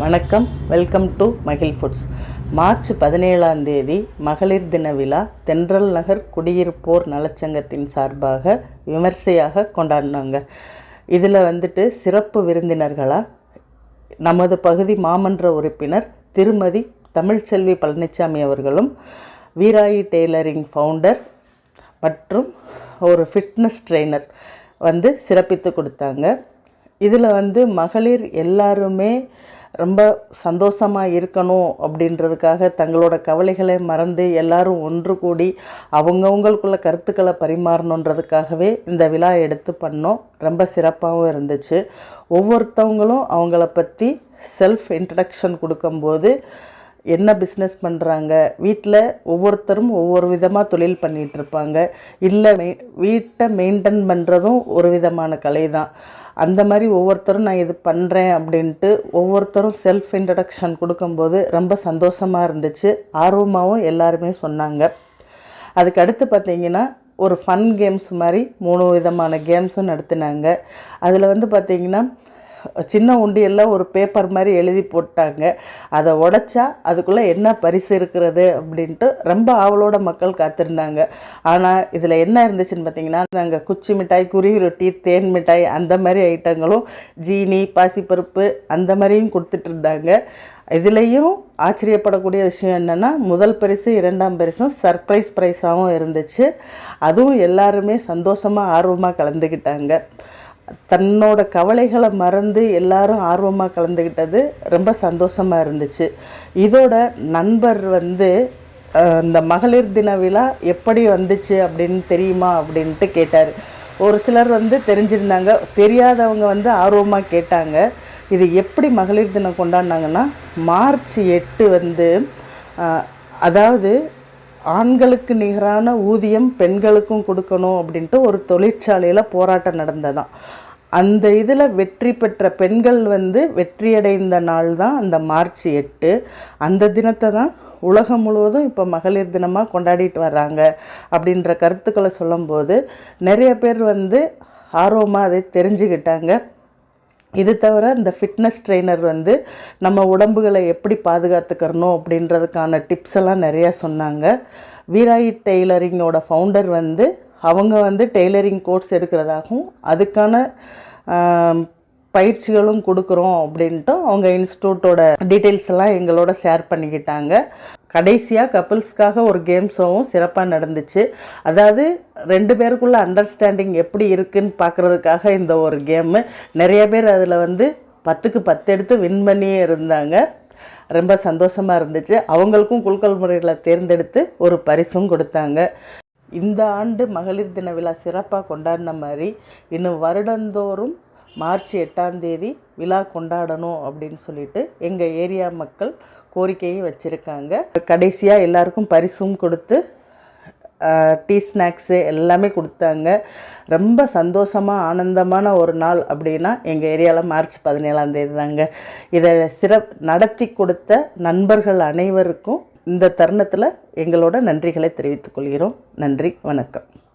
வணக்கம். Welcome to மகிழ் foods March பதினேழாம் தேதி மகளிர் தின விழா. தென்றல் நகர் குடியிருப்போர் நலச்சங்கத்தின் சார்பாக விமர்சையாக கொண்டாடினாங்க. இதில் வந்துட்டு சிறப்பு விருந்தினர்களாக நமது பகுதி மாமன்ற உறுப்பினர் திருமதி தமிழ்ச்செல்வி பழனிசாமி அவர்களும் வீராயி டெய்லரிங் ஃபவுண்டர் மற்றும் ஒரு ஃபிட்னஸ் ட்ரெய்னர் வந்து சிறப்பித்து கொடுத்தாங்க. இதில் வந்து மகளிர் எல்லாருமே ரொம்ப சந்தோஷமாக இருக்கணும் அப்படின்றதுக்காக தங்களோட கவலைகளை மறந்து எல்லாரும் ஒன்று கூடி அவங்கவுங்களுக்குள்ள கருத்துக்களை பரிமாறணுன்றதுக்காகவே இந்த விழா எடுத்து பண்ணோம். ரொம்ப சிறப்பாகவும் இருந்துச்சு. ஒவ்வொருத்தவங்களும் அவங்கள பற்றி செல்ஃப் இன்ட்ரடக்ஷன் கொடுக்கும்போது என்ன பிஸ்னஸ் பண்ணுறாங்க வீட்டில் ஒவ்வொருத்தரும் ஒவ்வொரு விதமாக தொழில் பண்ணிகிட்ருப்பாங்க இல்லை மெய் வீட்டை மெயின்டைன் பண்ணுறதும் ஒரு விதமான கலை தான் அந்த மாதிரி ஒவ்வொருத்தரும் நான் இது பண்ணுறேன் அப்படின்ட்டு ஒவ்வொருத்தரும் செல்ஃப் இன்ட்ரடக்ஷன் கொடுக்கும்போது ரொம்ப சந்தோஷமாக இருந்துச்சு. ஆர்வமாகவும் எல்லாருமே சொன்னாங்க. அதுக்கு அடுத்து பார்த்தீங்கன்னா ஒரு ஃபன் கேம்ஸ் மாதிரி மூணு விதமான கேம்ஸும் நடத்தினாங்க. அதில் வந்து பார்த்தீங்கன்னா சின்ன உண்டியெல்லாம் ஒரு பேப்பர் மாதிரி எழுதி போட்டாங்க. அதை உடைச்சா அதுக்குள்ளே என்ன பரிசு இருக்கிறது அப்படின்ட்டு ரொம்ப ஆவலோட மக்கள் காத்திருந்தாங்க. ஆனால் இதில் என்ன இருந்துச்சுன்னு பார்த்தீங்கன்னா நாங்கள் குச்சி மிட்டாய் குருவி ரொட்டி தேன் மிட்டாய் அந்த மாதிரி ஐட்டங்களும் ஜீனி பாசிப்பருப்பு அந்த மாதிரியும் கொடுத்துட்டு இருந்தாங்க. இதுலேயும் ஆச்சரியப்படக்கூடிய விஷயம் என்னென்னா முதல் பரிசு இரண்டாம் பரிசும் சர்ப்ரைஸ் ப்ரைஸாகவும் இருந்துச்சு. அதுவும் எல்லாருமே சந்தோஷமாக ஆர்வமாக கலந்துக்கிட்டாங்க தன்னோட கவலைகளை மறந்து எல்லாரும் ஆர்வமாக கலந்துக்கிட்டது ரொம்ப சந்தோஷமாக இருந்துச்சு. இதோட நண்பர் வந்து இந்த மகளிர் தின விழா எப்படி வந்துச்சு அப்படின்னு தெரியுமா அப்படின்ட்டு கேட்டார். ஒரு சிலர் வந்து தெரிஞ்சிருந்தாங்க தெரியாதவங்க வந்து ஆர்வமாக கேட்டாங்க. இது எப்படி மகளிர் தினம் கொண்டாடினாங்கன்னா மார்ச் எட்டு வந்து அதாவது ஆண்களுக்கு நிகரான ஊதியம் பெண்களுக்கும் கொடுக்கணும் அப்படின்ட்டு ஒரு தொழிற்சாலையில் போராட்டம் நடந்ததான். அந்த இதில் வெற்றி பெற்ற பெண்கள் வந்து வெற்றியடைந்த நாள் தான் அந்த மார்ச் எட்டு. அந்த தினத்தை தான் உலகம் முழுவதும் இப்போ மகளிர் தினமாக கொண்டாடிட்டு வர்றாங்க அப்படின்ற கருத்துக்களை சொல்லும்போது நிறைய பேர் வந்து ஆர்வமாக அதை தெரிஞ்சுக்கிட்டாங்க. இது தவிர இந்த ஃபிட்னஸ் ட்ரெய்னர் வந்து நம்ம உடம்புகளை எப்படி பாதுகாத்துக்கிறணும் அப்படின்றதுக்கான டிப்ஸ் எல்லாம் நிறையா சொன்னாங்க. வீராயி டெய்லரிங்கோட ஃபவுண்டர் வந்து அவங்க வந்து டெய்லரிங் கோர்ஸ் எடுக்கிறதாகவும் அதுக்கான பயிற்சிகளும் கொடுக்குறோம் அப்படின்ட்டு அவங்க இன்ஸ்டியூட்டோட டீட்டெயில்ஸ் எல்லாம் எங்களோட ஷேர் பண்ணிக்கிட்டாங்க. கடைசியாக கப்புள்ஸ்க்காக ஒரு கேம் ஷோவும் சிறப்பாக நடந்துச்சு. அதாவது ரெண்டு பேருக்குள்ள அண்டர்ஸ்டாண்டிங் எப்படி இருக்குன்னு பார்க்குறதுக்காக இந்த ஒரு கேமு நிறைய பேர் அதில் வந்து பத்துக்கு பத்து எடுத்து வின் பண்ணியே இருந்தாங்க. ரொம்ப சந்தோஷமாக இருந்துச்சு. அவங்களுக்கும் குலுக்கல் முறையில் தேர்ந்தெடுத்து ஒரு பரிசும் கொடுத்தாங்க. இந்த ஆண்டு மகளிர் தின விழா சிறப்பாக கொண்டாடின மாதிரி இன்னும் வருடந்தோறும் மார்ச் எட்டாம் தேதி விழா கொண்டாடணும் அப்படின்னு சொல்லிட்டு எங்கள் ஏரியா மக்கள் கோரிக்கையை வச்சுருக்காங்க. கடைசியாக எல்லாருக்கும் பரிசும் கொடுத்து டீ ஸ்நாக்ஸு எல்லாமே கொடுத்தாங்க. ரொம்ப சந்தோஷமாக ஆனந்தமான ஒரு நாள் அப்படின்னா எங்கள் ஏரியாவில் மார்ச் பதினேழாந்தேதி தாங்க. இதை சிறப் நடத்தி கொடுத்த நண்பர்கள் அனைவருக்கும் இந்த தருணத்தில் எங்களோட நன்றிகளை தெரிவித்துக்கொள்கிறோம் நன்றி வணக்கம்.